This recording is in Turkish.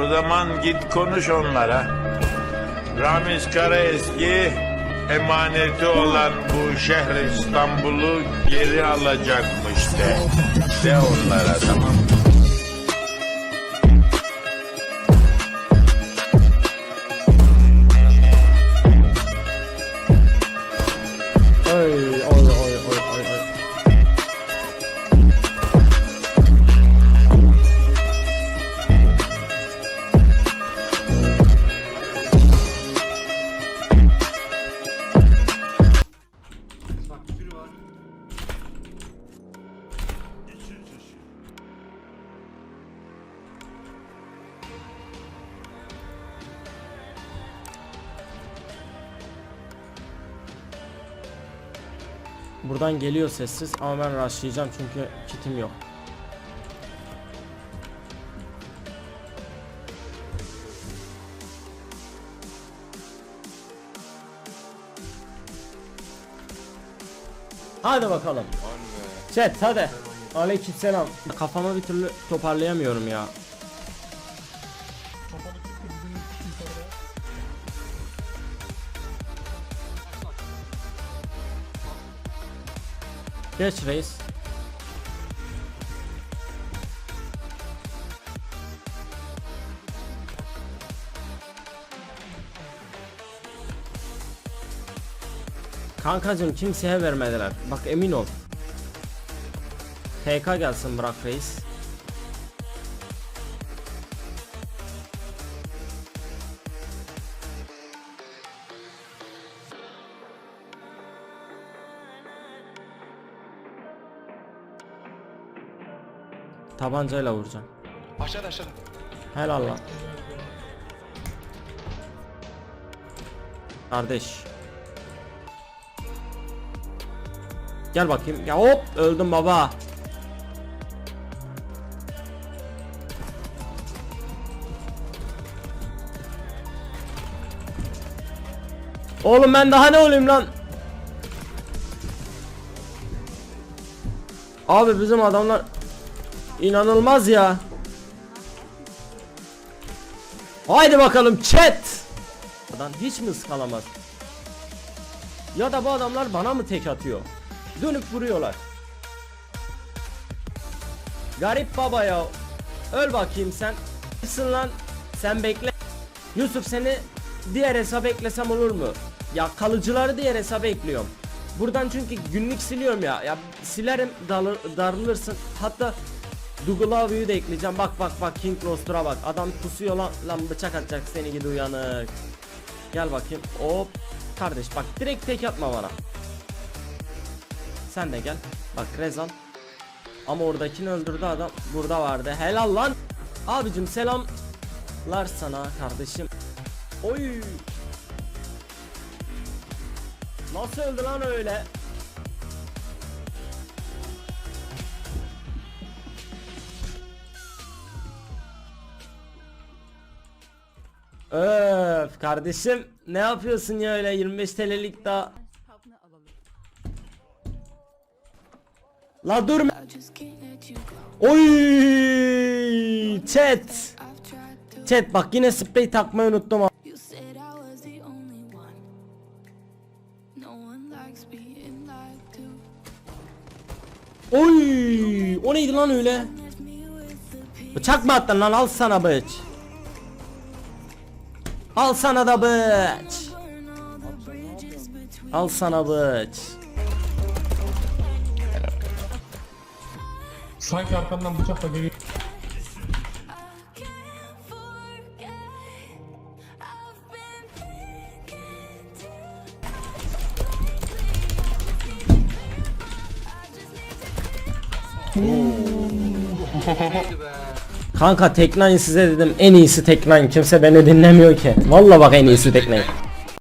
O zaman git konuş onlara. Ramiz Karaeski emaneti olan bu şehir İstanbul'u geri alacakmış de. De onlara tamam mı? Buradan geliyor sessiz ama ben rushlayacağım çünkü kitim yok. Hadi bakalım. Chat hadi. Aleykümselam. Kafamı bir türlü toparlayamıyorum ya. Geç reis. Kankacım kimseye vermediler. Bak emin ol. TK gelsin bırak reis. Tabancayla vuracağım. Aşağıda aşağıda. Helal lan. Kardeş. Gel bakayım. Ya hop öldüm baba. Oğlum ben daha ne olayım lan? Abi bizim adamlar inanılmaz ya. Haydi bakalım chat. Adam hiç mi ıskalamaz? Ya da bu adamlar bana mı tek atıyor? Dönüp vuruyorlar. Garip baba ya. Öl bakayım sen. Kimsin lan? Sen bekle. Yusuf seni diğer hesap eklesem olur mu? Ya kalıcıları diğer hesaba ekliyorum. Buradan çünkü günlük siliyorum ya. Ya silerim dalır, darılırsın. Hatta Dugulavi'yi de ekleyeceğim. Bak bak bak King Roster'a bak. Adam pusuyor lan. Lan bıçak atacak seni gidi uyanık. Gel bakayım. Hop. Kardeş bak direkt tek atma bana. Sen de gel. Bak Rezan. Ama oradakini öldürdü adam. Burada vardı. Helal lan. Abicim selamlar sana kardeşim. Oy. Nasıl öldü lan öyle? Öf kardeşim ne yapıyorsun ya öyle 25 TL'lik daha La dur. Oy chat. Chat bak yine sprey takmayı unuttum. Oy o neydi lan öyle. Bıçak mı attın lan al sana bıç Al sana da bıç. Al sana bıç Sanki arkamdan bıçakla geliyor. Forget. Kanka Teknine size dedim en iyisi Teknine kimse beni dinlemiyor ki. Valla bak en iyisi Teknine